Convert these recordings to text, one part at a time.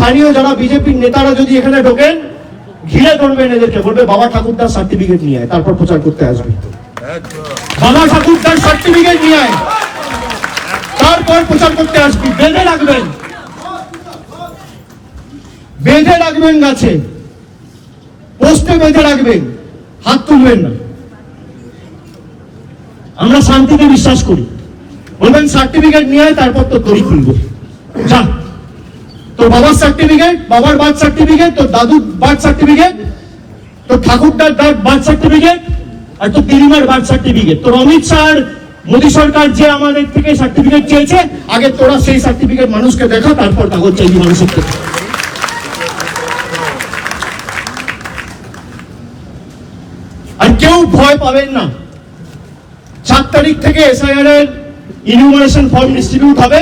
স্থানীয় যারা বিজেপির নেতারা যদি এখানে ঢোকেন, ঘিরে ধরবেন এদেরকে, বলবে, বাবা ঠাকুরদার সার্টিফিকেট নিয়ে তারপর প্রচার করতে আসবে। বাবা ঠাকুরদার সার্টিফিকেট নিয়ে তারপর প্রচার করতে আসবি। বেঁধে রাখবেন। বেঁধে রাখবেন গাছে। পোস্টে বেঁধে রাখবেন। হাত তুলবেন না। আমরা শান্তিতে বিশ্বাস করি। বলবেন, সার্টিফিকেট নিয়ে তারপর তো তৈরি খুলবো যা। তোর বাবার সার্টিফিকেট বাবার বার্থ সার্টিফিকেট তোর দাদুর বার্থ সার্টিফিকেট তোর ঠাকুরদার বার্থ সার্টিফিকেট আর তোর দিদিমার বার্থ সার্টিফিকেট তোর অমিত শাহ মোদী সরকার যে আমাদের থেকে সার্টিফিকেট চেয়েছে, আগে তোরা সেই সার্টিফিকেট মানুষকে দেখা, তারপর কাগজ চাইবি মানুষের থেকে। আর কেউ ভয় পাবেন না। চার তারিখ থেকে এসআইআর এর ইনুমারেশন ফর্ম ডিস্ট্রিবিউট হবে।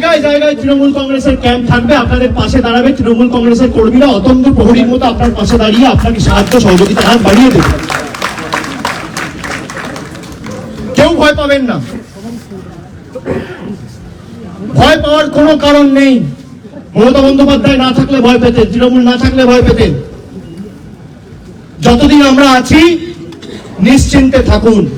জায়গায় জায়গায় তৃণমূল কংগ্রেসের ক্যাম্প থাকবে, আপনাদের পাশে দাঁড়াবে। তৃণমূল কংগ্রেসের কর্মীরা অতন্ত প্রহরীর মতো আপনার পাশে দাঁড়িয়ে আপনাকে সাহায্য সহযোগিতা হাত বাড়িয়ে দেবে। কেউ ভয় পাবেন না। ভয় পাওয়ার কোনো কারণ নেই। মমতা বন্দ্যোপাধ্যায় না থাকলে ভয় পেতেন, তৃণমূল না থাকলে ভয় পেতেন। যতদিন আমরা আছি, নিশ্চিন্তে থাকুন।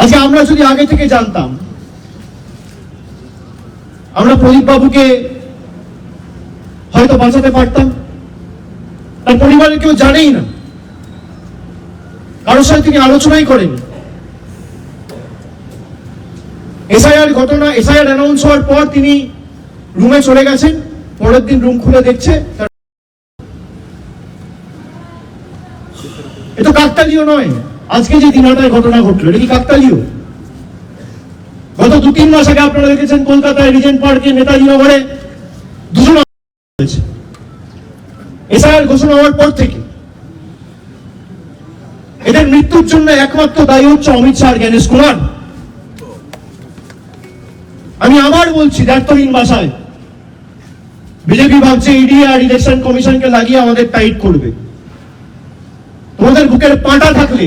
আজকে আমরা যদি আগে থেকে জানতাম, আমরা প্রদীপ বাবুকে হয়তো বাঁচাতে পারতাম। তার পরিবারের কেউ জানেই না। কারোর সাথে তিনি আলোচনাই করেন। এসআইআর ঘটনা, এসআইআর অ্যানাউন্স হওয়ার পর তিনি রুমে চলে গেছেন। পরের দিন রুম খুলে দেখছে। এটা কাকতালীয় নয়। আজকে যে দিনটায় ঘটনা ঘটলো, এটা কি কাকতালীয়? গত দু তিন মাস আগে আপনারা দেখেছেন কলকাতায় রিজেন্ট পার্কে নেতাজি নগরে হয়েছে। এসআইআর ঘোষণা হওয়ার পর থেকে। এদের মৃত্যুর জন্য একমাত্র দায়ী হচ্ছে অমিত শাহ জ্ঞানেশ কুমার। আমি আবার বলছি দায়িত্বহীন ভাষায়, বিজেপি ভাবছে ইডি আর ইলেকশন কমিশনকে লাগিয়ে আমাদের টাইট করবে। তোমাদের বুকের পাটা থাকলে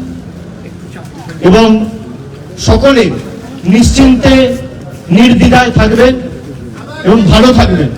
এবং সকলে নিশ্চিন্তে নির্দ্বিধায় থাকবেন এবং ভালো থাকবেন।